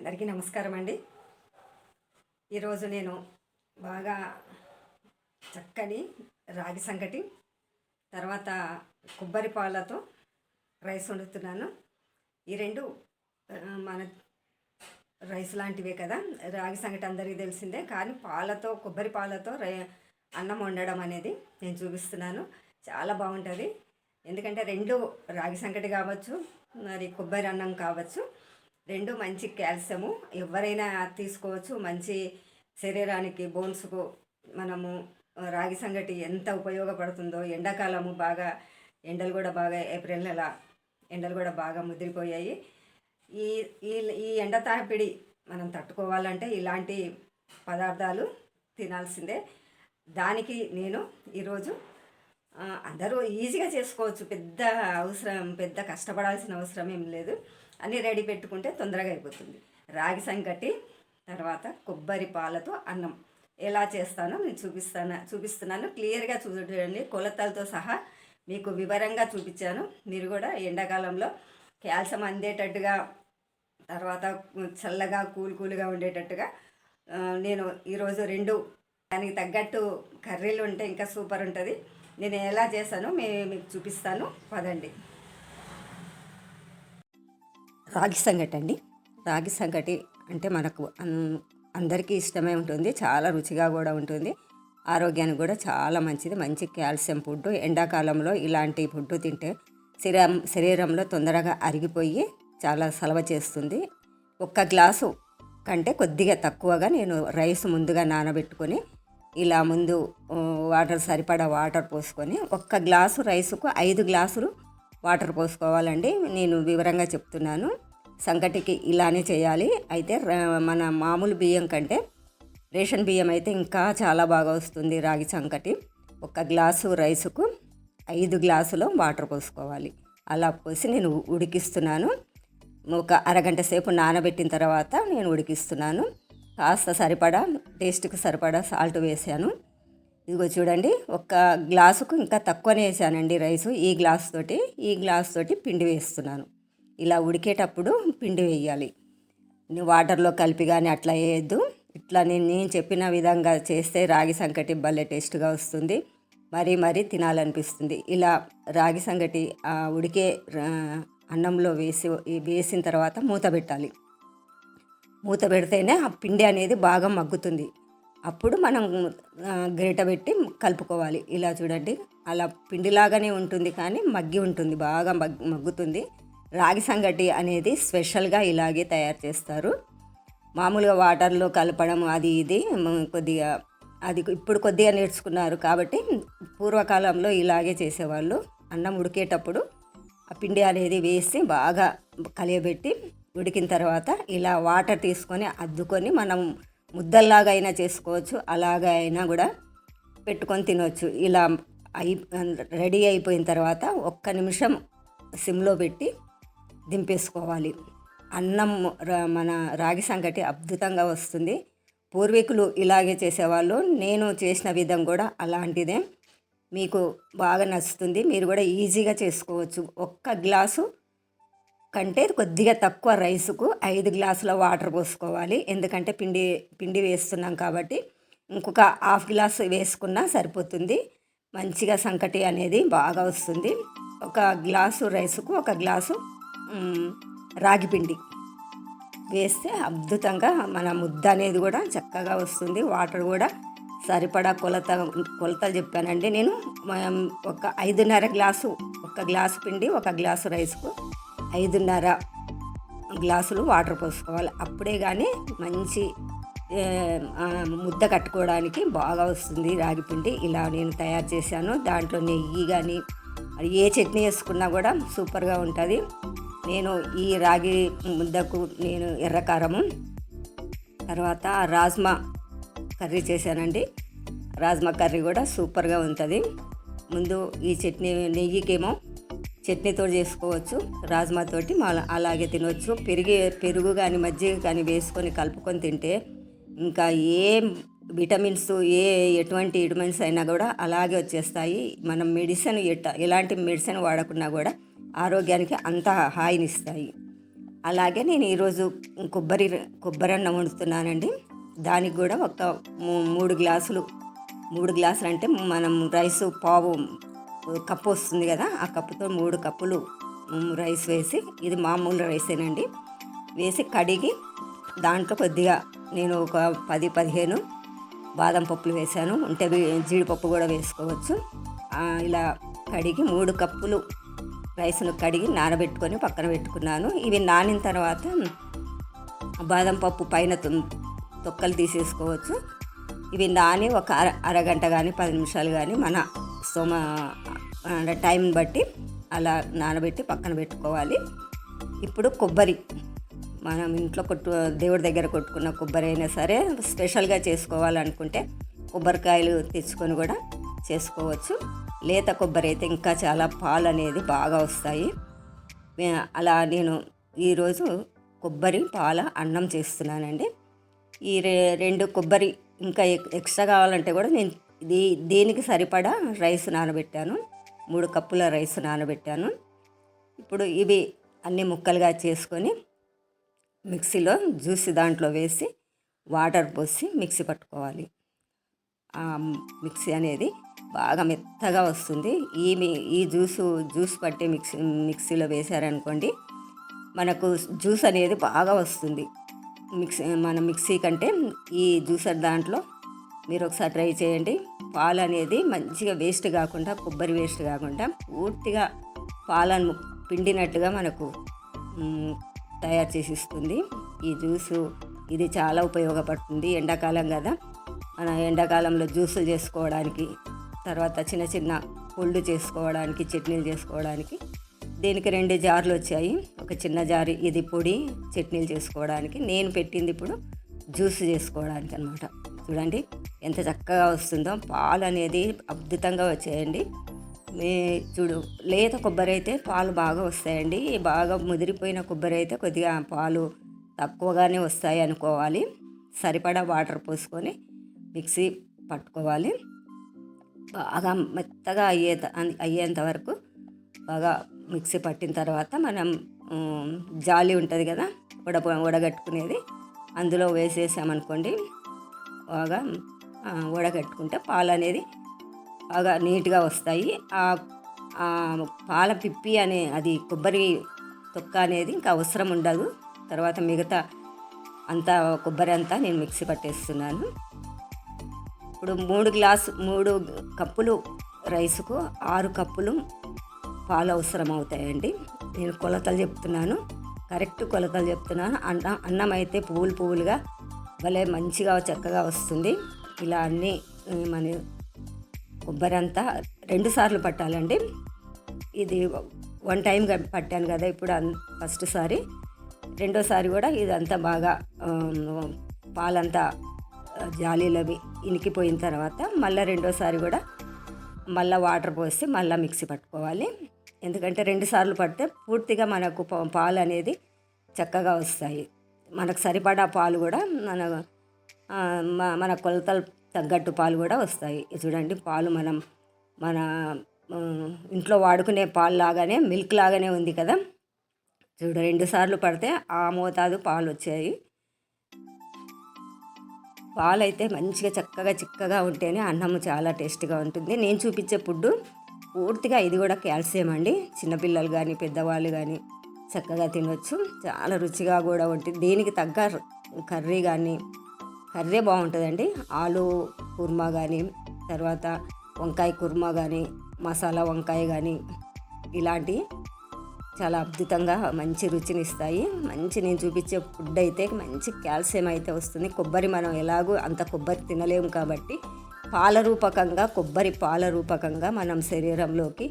అందరికీ నమస్కారం అండి. ఈరోజు నేను బాగా చక్కని రాగి సంగటి తర్వాత కొబ్బరి పాలతో రైస్ వండుతున్నాను. ఈ రెండు మన రైస్ లాంటివే కదా. రాగి సంగటి అందరికీ తెలిసిందే కానీ పాలతో కొబ్బరి పాలతో రై అన్నం వండడం అనేది నేను చూపిస్తున్నాను. చాలా బాగుంటుంది. ఎందుకంటే రెండు రాగి సంగటి కావచ్చు మరి కొబ్బరి అన్నం కావచ్చు రెండు మంచి కాల్షియము. ఎవరైనా తీసుకోవచ్చు. మంచి శరీరానికి బోన్స్కు మనము రాగి సంగటి ఎంత ఉపయోగపడుతుందో. ఎండాకాలము బాగా ఎండలు కూడా బాగా ఏప్రిల్ నెల ఎండలు కూడా బాగా ముదిరిపోయాయి. ఈ ఈ ఈ ఎండ తాపిడి మనం తట్టుకోవాలంటే ఇలాంటి పదార్థాలు తినాల్సిందే. దానికి నేను ఈరోజు అందరూ ఈజీగా చేసుకోవచ్చు. పెద్ద అవసరం పెద్ద కష్టపడాల్సిన అవసరం ఏం లేదు. అన్నీ రెడీ పెట్టుకుంటే తొందరగా అయిపోతుంది. రాగి సంగటి తర్వాత కొబ్బరి పాలతో అన్నం. ఎలా చేస్తానో నేను చూపిస్తాను చూపిస్తున్నాను. క్లియర్గా చూడండి. కొలతలతో సహా మీకు వివరంగా చూపించాను. మీరు కూడా ఎండాకాలంలో క్యాల్షియం అందేటట్టుగా తర్వాత చల్లగా కూల్ కూల్గా ఉండేటట్టుగా నేను ఈరోజు రెండు దానికి తగ్గట్టు కర్రీలు ఉంటే ఇంకా సూపర్ ఉంటుంది. నేను ఎలా చేశానో మే మీకు చూపిస్తాను. పదండి. రాగి సంగటి అండి. రాగి సంగటి అంటే మనకు అందరికీ ఇష్టమే ఉంటుంది. చాలా రుచిగా కూడా ఉంటుంది. ఆరోగ్యానికి కూడా చాలా మంచిది. మంచి కాల్షియం ఫుడ్ ఎండాకాలంలో ఇలాంటి ఫుడ్ తింటే శరీరం శరీరంలో తొందరగా అరిగిపోయి చాలా సలవ చేస్తుంది. ఒక్క గ్లాసు కంటే కొద్దిగా తక్కువగా నేను రైస్ ముందుగా నానబెట్టుకొని ఇలా ముందు వాటర్ సరిపడా వాటర్ పోసుకొని ఒక్క గ్లాసు రైసుకు ఐదు గ్లాసులు వాటర్ పోసుకోవాలండి. నేను వివరంగా చెప్తున్నాను. సంకటికి ఇలానే చేయాలి. అయితే మన మామూలు బియ్యం కంటే రేషన్ బియ్యం అయితే ఇంకా చాలా బాగా వస్తుంది రాగి సంకటి. ఒక గ్లాసు రైసుకు ఐదు గ్లాసులు వాటర్ పోసుకోవాలి. అలా పోసి నేను ఉడికిస్తున్నాను. ఒక అరగంట సేపు నానబెట్టిన తర్వాత నేను ఉడికిస్తున్నాను. కాస్త సరిపడా టేస్ట్కి సరిపడా సాల్ట్ వేసాను. ఇదిగో చూడండి ఒక గ్లాసుకు ఇంకా తక్కువనే వేసానండి రైస్ ఈ గ్లాస్ తోటి. ఈ గ్లాస్ తోటి పిండి వేస్తున్నాను. ఇలా ఉడికేటప్పుడు పిండి వేయాలి. వాటర్లో కలిపి కానీ అట్లా వేయద్దు. ఇట్లా నేను నేను చెప్పిన విధంగా చేస్తే రాగి సంకటి భలే టేస్ట్గా వస్తుంది. మరీ మరీ తినాలనిపిస్తుంది. ఇలా రాగి సంగటి ఉడికే అన్నంలో వేసి వేసిన తర్వాత మూత పెట్టాలి. మూత పెడితేనే ఆ పిండి అనేది బాగా మగ్గుతుంది. అప్పుడు మనం గరిట పెట్టి కలుపుకోవాలి. ఇలా చూడండి అలా పిండిలాగానే ఉంటుంది కానీ మగ్గి ఉంటుంది బాగా మగ్ మగ్గుతుంది. రాగి సంగటి అనేది స్పెషల్గా ఇలాగే తయారు చేస్తారు. మామూలుగా వాటర్లో కలపడం అది ఇది కొద్దిగా అది ఇప్పుడు కొద్దిగా నేర్చుకున్నారు కాబట్టి పూర్వకాలంలో ఇలాగే చేసేవాళ్ళు. అన్నం ఉడికేటప్పుడు ఆ పిండి అనేది వేసి బాగా కలియబెట్టి ఉడికిన తర్వాత ఇలా వాటర్ తీసుకొని అద్దుకొని మనం ముద్దల్లాగా అయినా చేసుకోవచ్చు అలాగా అయినా కూడా పెట్టుకొని తినవచ్చు ఇలా అయి రెడీ అయిపోయిన తర్వాత ఒక్క నిమిషం సిమ్లో పెట్టి దింపేసుకోవాలి. అన్నం మన రాగి సంగటి అద్భుతంగా వస్తుంది. పూర్వీకులు ఇలాగే చేసేవాళ్ళు నేను చేసిన విధం కూడా అలాంటిదే. మీకు బాగా నచ్చుతుంది. మీరు కూడా ఈజీగా చేసుకోవచ్చు. ఒక్క గ్లాసు కంటే కొద్దిగా తక్కువ రైసుకు ఐదు గ్లాసుల వాటర్ పోసుకోవాలి. ఎందుకంటే పిండి పిండి వేస్తున్నాం కాబట్టి ఇంకొక హాఫ్ గ్లాస్ వేసుకున్నా సరిపోతుంది. మంచిగా సంకటి అనేది బాగా వస్తుంది. ఒక గ్లాసు రైస్కు ఒక గ్లాసు రాగి పిండి వేస్తే అద్భుతంగా మన ముద్ద అనేది కూడా చక్కగా వస్తుంది. వాటర్ కూడా సరిపడా కొలత కొలతలు చెప్పానండి నేను. మనం ఒక ఐదున్నర గ్లాసు ఒక గ్లాసు పిండి ఒక గ్లాసు రైస్కు ఐదున్నర గ్లాసులు వాటర్ పోసుకోవాలి. అప్పుడే కానీ మంచి ముద్ద కట్టుకోవడానికి బాగా వస్తుంది రాగి పిండి. ఇలా నేను తయారు చేశాను. దాంట్లో నెయ్యి కానీ ఏ చట్నీ వేసుకున్నా కూడా సూపర్గా ఉంటుంది. నేను ఈ రాగి ముద్దకు నేను ఎర్రకారము తర్వాత రాజ్మా కర్రీ చేశానండి. రాజ్మా కర్రీ కూడా సూపర్గా ఉంటుంది. ముందు ఈ చట్నీ నెయ్యికేమో చట్నీతో చేసుకోవచ్చు రాజ్మాతోటి మా- అలాగే తినవచ్చు పెరిగి పెరుగు కానీ మజ్జిగ కానీ వేసుకొని కలుపుకొని తింటే ఇంకా ఏ విటమిన్స్ ఏ ఎటువంటి విటమిన్స్ అయినా కూడా అలాగే వచ్చేస్తాయి. మనం మెడిసిన్ ఎట్ట ఎలాంటి మెడిసిన్ వాడకున్నా కూడా ఆరోగ్యానికి అంత హాయినిస్తాయి. అలాగే నేను ఈరోజు కొబ్బరి కొబ్బరి అన్నం వండుతున్నానండి. దానికి కూడా ఒక మూ- మూడు గ్లాసులు మూడు గ్లాసులు అంటే మనం రైసు పావు కప్పు వస్తుంది కదా ఆ కప్పుతో మూడు కప్పులు రైస్ వేసి ఇది మామూలు రైసేనండి. వేసి కడిగి దాంట్లో కొద్దిగా నేను ఒక పది పదిహేను బాదం పప్పులు వేసాను. ఉంటే జీడిపప్పు కూడా వేసుకోవచ్చు. ఇలా కడిగి మూడు కప్పులు రైస్ను కడిగి నానబెట్టుకొని పక్కన పెట్టుకున్నాను. ఇవి నానిన తర్వాత బాదం పప్పు పైన తొక్కలు తీసేసుకోవచ్చు. ఇవి నాని ఒక అర అరగంట కానీ పది నిమిషాలు కానీ మన సోమ అంటే టైంని బట్టి అలా నానబెట్టి పక్కన పెట్టుకోవాలి. ఇప్పుడు కొబ్బరి మనం ఇంట్లో కొట్టు దేవుడి దగ్గర కొట్టుకున్న కొబ్బరి అయినా సరే స్పెషల్గా చేసుకోవాలనుకుంటే కొబ్బరికాయలు తెచ్చుకొని కూడా చేసుకోవచ్చు. లేత కొబ్బరి అయితే ఇంకా చాలా పాలు అనేది బాగా వస్తాయి. అలా నేను ఈరోజు కొబ్బరి పాల అన్నం చేస్తున్నానండి. ఈ రె రెండు కొబ్బరి ఇంకా ఎక్- ఎక్స్ట్రా కావాలంటే కూడా నేను దీ దీనికి సరిపడా రైస్ నానబెట్టాను. మూడు కప్పుల రైస్ నానబెట్టాను. ఇప్పుడు ఇవి అన్ని ముక్కలుగా చేసుకొని మిక్సీలో జ్యూస్ దాంట్లో వేసి వాటర్ పోసి మిక్సీ పట్టుకోవాలి. ఆ మిక్సీ అనేది బాగా మెత్తగా వస్తుంది. ఈ ఈ జ్యూసు జ్యూస్ పట్టి మిక్సీ మిక్సీలో వేశారనుకోండి మనకు జ్యూస్ అనేది బాగా వస్తుంది. మిక్సీ మన మిక్సీ కంటే ఈ జ్యూసర్ దాంట్లో మీరు ఒకసారి ట్రై చేయండి. పాలు అనేది మంచిగా వేస్ట్ కాకుండా కొబ్బరి వేస్ట్ కాకుండా పూర్తిగా పాలను పిండినట్టుగా మనకు తయారు చేసి ఇస్తుంది ఈ జ్యూసు ఇది చాలా ఉపయోగపడుతుంది ఎండాకాలం కదా. మన ఎండాకాలంలో జ్యూసులు చేసుకోవడానికి తర్వాత చిన్న చిన్న పుళ్ళు చేసుకోవడానికి చట్నీలు చేసుకోవడానికి దీనికి రెండు జార్లు వచ్చాయి. ఒక చిన్న జారు ఇది పొడి చట్నీలు చేసుకోవడానికి. నేను పెట్టింది ఇప్పుడు జ్యూస్ చేసుకోవడానికి అనమాట చూడండి. ఎంత చక్కగా వస్తుందో పాలు అనేది అద్భుతంగా వచ్చాయండి. మీ చూడు లేత కొబ్బరి అయితే పాలు బాగా వస్తాయండి. బాగా ముదిరిపోయిన కొబ్బరి అయితే కొద్దిగా పాలు తక్కువగానే వస్తాయి అనుకోవాలి. సరిపడా వాటర్ పోసుకొని మిక్సీ పట్టుకోవాలి. బాగా మెత్తగా అయ్యే అయ్యేంత వరకు బాగా మిక్సీ పట్టిన తర్వాత మనం జాలి ఉంటుంది కదా వడ వడగట్టుకునేది. అందులో వేసేసామనుకోండి బాగా వడగట్టుకుంటే పాలు అనేది బాగా నీట్గా వస్తాయి. ఆ పాల పిప్పి అనే అది కొబ్బరి తొక్క అనేది ఇంకా అవసరం ఉండదు. తర్వాత మిగతా అంతా కొబ్బరి అంతా నేను మిక్సీ పట్టేస్తున్నాను. ఇప్పుడు మూడు గ్లాసు మూడు కప్పులు రైస్కు ఆరు కప్పులు పాలు అవసరం అవుతాయండి నేను కొలతలు చెప్తున్నాను. కరెక్ట్ కొలతలు చెప్తున్నాను. అన్నం అన్నం అయితే పువ్వులు పువ్వులుగా భలే మంచిగా చక్కగా వస్తుంది. ఇలా అన్నీ మన కొబ్బరి అంతా రెండు సార్లు పట్టాలండి. ఇది వన్ టైం పట్టాను కదా ఇప్పుడు ఫస్ట్ సారి. రెండోసారి కూడా ఇదంతా బాగా పాలంతా జాలీలవి ఇనికిపోయిన తర్వాత మళ్ళీ రెండోసారి కూడా మళ్ళీ వాటర్ పోసి మళ్ళీ మిక్సీ పట్టుకోవాలి. ఎందుకంటే రెండు సార్లు పడితే పూర్తిగా మనకు పాలు అనేది చక్కగా వస్తాయి. మనకు సరిపడా పాలు కూడా మన మన కొలతలు తగ్గట్టు పాలు కూడా వస్తాయి. చూడండి పాలు మనం మన ఇంట్లో వాడుకునే పాలు లాగానే మిల్క్ లాగానే ఉంది కదా. చూడు రెండు సార్లు పడితే ఆ మోతాదు పాలు వచ్చాయి. పాలు అయితే మంచిగా చక్కగా చిక్కగా ఉంటేనే అన్నం చాలా టేస్ట్గా ఉంటుంది. నేను చూపించే ఫుడ్ పూర్తిగా ఇది కూడా కాల్షియం అండి. చిన్నపిల్లలు కానీ పెద్దవాళ్ళు కానీ చక్కగా తినొచ్చు. చాలా రుచిగా కూడా ఉంటుంది. దీనికి తగ్గ కర్రీ కానీ కర్రీ బాగుంటుందండి. ఆలు కుర్మా కానీ తర్వాత వంకాయ కుర్మా కానీ మసాలా వంకాయ కానీ ఇలాంటివి చాలా అద్భుతంగా మంచి రుచిని ఇస్తాయి. మంచి నేను చూపించే ఫుడ్ అయితే మంచి కాల్షియం అయితే వస్తుంది. కొబ్బరి మనం ఎలాగో అంత కొబ్బరి తినలేము కాబట్టి పాల రూపకంగా కొబ్బరి పాల రూపకంగా మనం శరీరంలోకి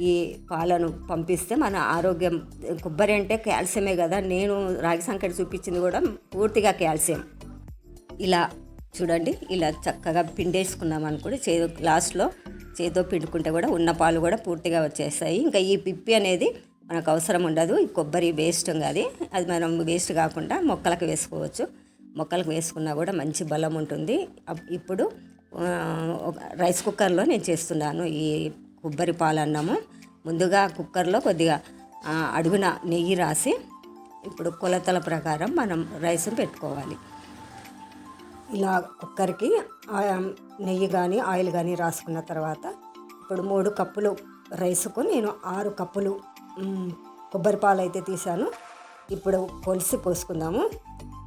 ఈ పాలను పంపిస్తే మన ఆరోగ్యం కొబ్బరి అంటే కాల్షియమే కదా. నేను రాగి సంకటి చూపించింది కూడా పూర్తిగా కాల్షియం. ఇలా చూడండి ఇలా చక్కగా పిండేసుకున్నాం అనుకోండి చేదు లాస్ట్లో చేతితో పిండుకుంటే కూడా ఉన్న పాలు కూడా పూర్తిగా వచ్చేస్తాయి. ఇంకా ఈ పిప్పి అనేది మనకు అవసరం ఉండదు ఈ కొబ్బరి వేస్ట్ అది. అది మనం వేస్ట్ కాకుండా మొక్కలకు వేసుకోవచ్చు. మొక్కలకు వేసుకున్నా కూడా మంచి బలం ఉంటుంది. అప్- ఇప్పుడు ఒక రైస్ కుక్కర్లో నేను చేస్తున్నాను ఈ కొబ్బరి పాలు అన్నము. ముందుగా కుక్కర్లో కొద్దిగా అడుగున నెయ్యి రాసి ఇప్పుడు కొలతల ప్రకారం మనం రైస్ పెట్టుకోవాలి. ఇలా కుక్కర్కి నెయ్యి కానీ ఆయిల్ కానీ రాసుకున్న తర్వాత ఇప్పుడు మూడు కప్పులు రైస్కు నేను ఆరు కప్పులు కొబ్బరి పాలు అయితే తీసాను ఇప్పుడు కొలిసి పోసుకుందాము.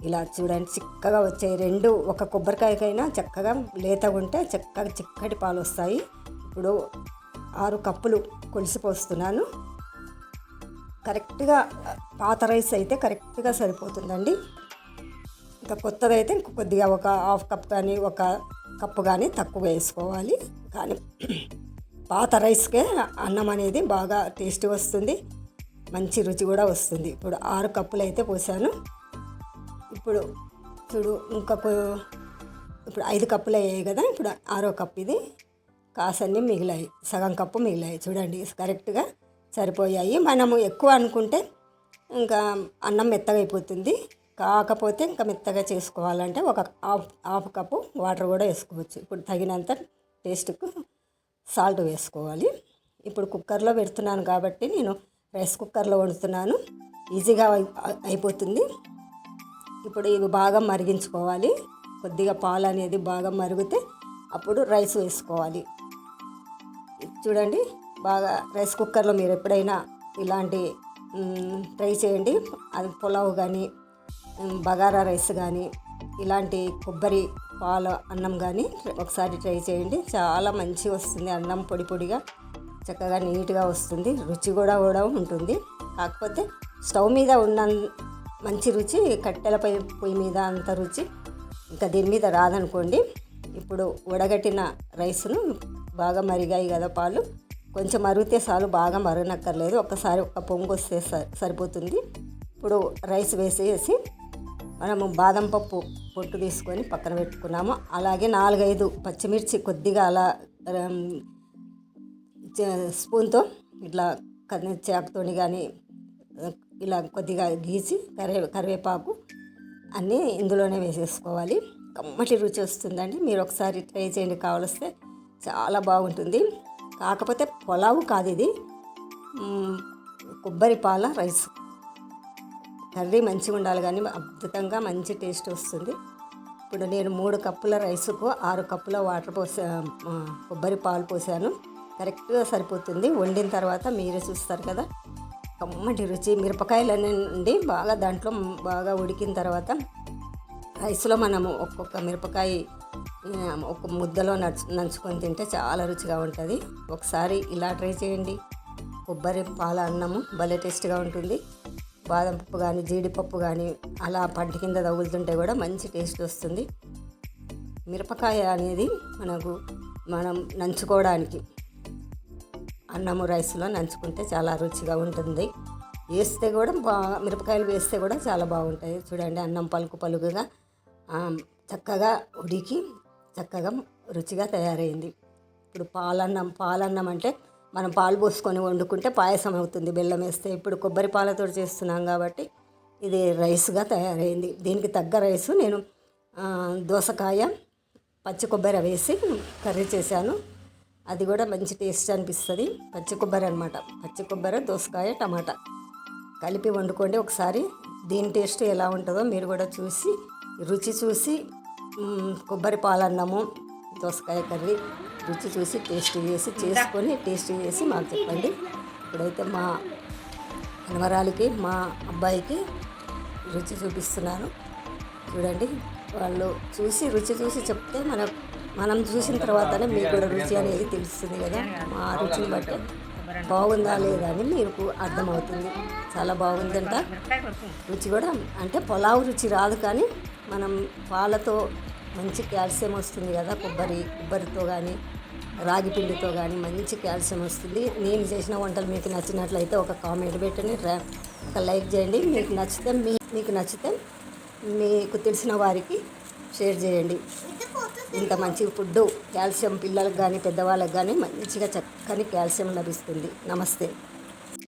ఇలా చూడండి చిక్కగా వచ్చాయి. రెండు ఒక కొబ్బరికాయకైనా చక్కగా లేతగా ఉంటే చక్కగా చిక్కటి పాలు వస్తాయి. ఇప్పుడు ఆరు కప్పులు కొలిసి పోస్తున్నాను. కరెక్ట్గా పాత రైస్ అయితే కరెక్ట్గా సరిపోతుందండి. ఇంకా కొత్తది అయితే ఇంక కొద్దిగా ఒక హాఫ్ కప్ కానీ ఒక కప్పు కానీ తక్కువ వేసుకోవాలి. కానీ పాత రైస్కే అన్నం అనేది బాగా టేస్ట్ వస్తుంది. మంచి రుచి కూడా వస్తుంది. ఇప్పుడు ఆరు కప్పులు అయితే పోసాను. ఇప్పుడు చూడు ఇంకొక ఇప్పుడు ఐదు కప్పులు అయ్యాయి కదా ఇప్పుడు ఆరో కప్పు ఇది. కాసన్ని మిగిలాయి. సగం కప్పు మిగిలాయి. చూడండి కరెక్ట్గా సరిపోయాయి. మనము ఎక్కువ అనుకుంటే ఇంకా అన్నం మెత్తగా అయిపోతుంది కాకపోతే ఇంకా మెత్తగా చేసుకోవాలంటే ఒక హాఫ్ హాఫ్ కప్పు వాటర్ కూడా వేసుకోవచ్చు. ఇప్పుడు తగినంత టేస్ట్కు సాల్ట్ వేసుకోవాలి. ఇప్పుడు కుక్కర్లో పెడుతున్నాను కాబట్టి నేను రైస్ కుక్కర్లో వండుతున్నాను. ఈజీగా అయిపోతుంది. ఇప్పుడు ఇవి బాగా మరిగించుకోవాలి. కొద్దిగా పాలు అనేది బాగా మరిగితే అప్పుడు రైస్ వేసుకోవాలి. చూడండి బాగా రైస్ కుక్కర్లో మీరు ఎప్పుడైనా ఇలాంటి ట్రై చేయండి. అది పులావ్ కానీ బగారా రైస్ కానీ ఇలాంటి కొబ్బరి పాల అన్నం కానీ ఒకసారి ట్రై చేయండి. చాలా మంచిగా వస్తుంది అన్నం పొడి పొడిగా చక్కగా నీట్గా వస్తుంది. రుచి కూడా కూడా ఉంటుంది. కాకపోతే స్టవ్ మీద ఉన్న మంచి రుచి కట్టెలపై పొయ్యి మీద అంత రుచి ఇంకా దీని మీద రాదనుకోండి. ఇప్పుడు ఉడగట్టిన రైస్ను బాగా మరిగాయి కదా పాలు. కొంచెం మరిగితే చాలు బాగా మరగనక్కర్లేదు. ఒక్కసారి ఒక పొంగు వస్తే స- సరిపోతుంది. ఇప్పుడు రైస్ వేసేసి మనము బాదం పప్పు పొట్టు తీసుకొని పక్కన పెట్టుకున్నాము. అలాగే నాలుగైదు పచ్చిమిర్చి కొద్దిగా అలా స్పూన్తో ఇట్లా కన్ని చేపతో కానీ ఇలా కొద్దిగా గీసి కరివే కరివేపాకు అన్నీ ఇందులోనే వేసేసుకోవాలి. కమ్మటి రుచి వస్తుందండి. మీరు ఒకసారి ట్రై చేయండి. కావలిస్తే చాలా బాగుంటుంది. కాకపోతే పులావు కాదు ఇది. కొబ్బరి పాల రైస్. కర్రీ మంచిగా ఉండాలి కానీ అద్భుతంగా మంచి టేస్ట్ వస్తుంది. ఇప్పుడు నేను మూడు కప్పుల రైస్కు ఆరు కప్పుల వాటర్ పోసా కొబ్బరి పాలు పోసాను. కరెక్ట్గా సరిపోతుంది. వండిన తర్వాత మీరే చూస్తారు కదా. కమ్మటి రుచి. మిరపకాయలు నుండి బాగా దాంట్లో బాగా ఉడికిన తర్వాత రైస్లో మనము ఒక్కొక్క మిరపకాయ ఒక ముద్దలో నచ్చు నంచుకొని తింటే చాలా రుచిగా ఉంటుంది. ఒకసారి ఇలా ట్రై చేయండి. కొబ్బరి పాల అన్నము భలే టేస్ట్గా ఉంటుంది. బాదం పప్పు కానీ జీడిపప్పు కానీ అలా పంట కింద తగులుతుంటే కూడా మంచి టేస్ట్ వస్తుంది. మిరపకాయ అనేది మనకు మనం నంచుకోవడానికి అన్నము రైస్లో నంచుకుంటే చాలా రుచిగా ఉంటుంది. వేస్తే కూడా బా మిరపకాయలు వేస్తే కూడా చాలా బాగుంటాయి. చూడండి అన్నం పలుకు పలుకుగా చక్కగా ఉడికి చక్కగా రుచిగా తయారైంది. ఇప్పుడు పాలన్నం పాలన్నం అంటే మనం పాలు పోసుకొని వండుకుంటే పాయసం అవుతుంది. బెల్లం వేస్తే ఇప్పుడు కొబ్బరి పాలతో చేస్తున్నాం కాబట్టి ఇది రైస్గా తయారైంది. దీనికి తగ్గ రైసు నేను దోసకాయ పచ్చి కొబ్బరి వేసి కర్రీ చేశాను. అది కూడా మంచి టేస్ట్ అనిపిస్తుంది. పచ్చి కొబ్బరి అనమాట పచ్చి కొబ్బరి దోసకాయ టమాటా కలిపి వండుకోండి ఒకసారి. దీని టేస్ట్ ఎలా ఉంటుందో మీరు కూడా చూసి రుచి చూసి కొబ్బరి పాలన్నము దోసకాయ కర్రీ రుచి చూసి టేస్ట్ చేసి చేసుకొని టేస్ట్ చేసి మాకు చెప్పండి. ఇప్పుడైతే మా మనవరాలికి మా అబ్బాయికి రుచి చూపిస్తున్నాను. చూడండి వాళ్ళు చూసి రుచి చూసి చెప్తే మన మనం చూసిన తర్వాతనే మీకు కూడా రుచి అనేది తెలుస్తుంది కదా. మా రుచిని బట్టి బాగుందా లేదా అని మీకు అర్థమవుతుంది. చాలా బాగుందంట. రుచి కూడా అంటే పులావ్ రుచి రాదు కానీ మనం పాలతో మంచి కాల్షియం వస్తుంది కదా కొబ్బరి కొబ్బరితో కానీ రాగి పిండితో కానీ మంచి కాల్షియం వస్తుంది. నేను చేసిన వంటలు మీకు నచ్చినట్లయితే ఒక కామెంట్ పెట్టండి ఒక లైక్ చేయండి. మీకు నచ్చితే మీ మీకు నచ్చితే మీకు తెలిసిన వారికి షేర్ చేయండి. ఇంత మంచి ఫుడ్ కాల్షియం పిల్లలకు కానీ పెద్దవాళ్ళకి కానీ మంచిగా చక్కని కాల్షియం లభిస్తుంది. నమస్తే.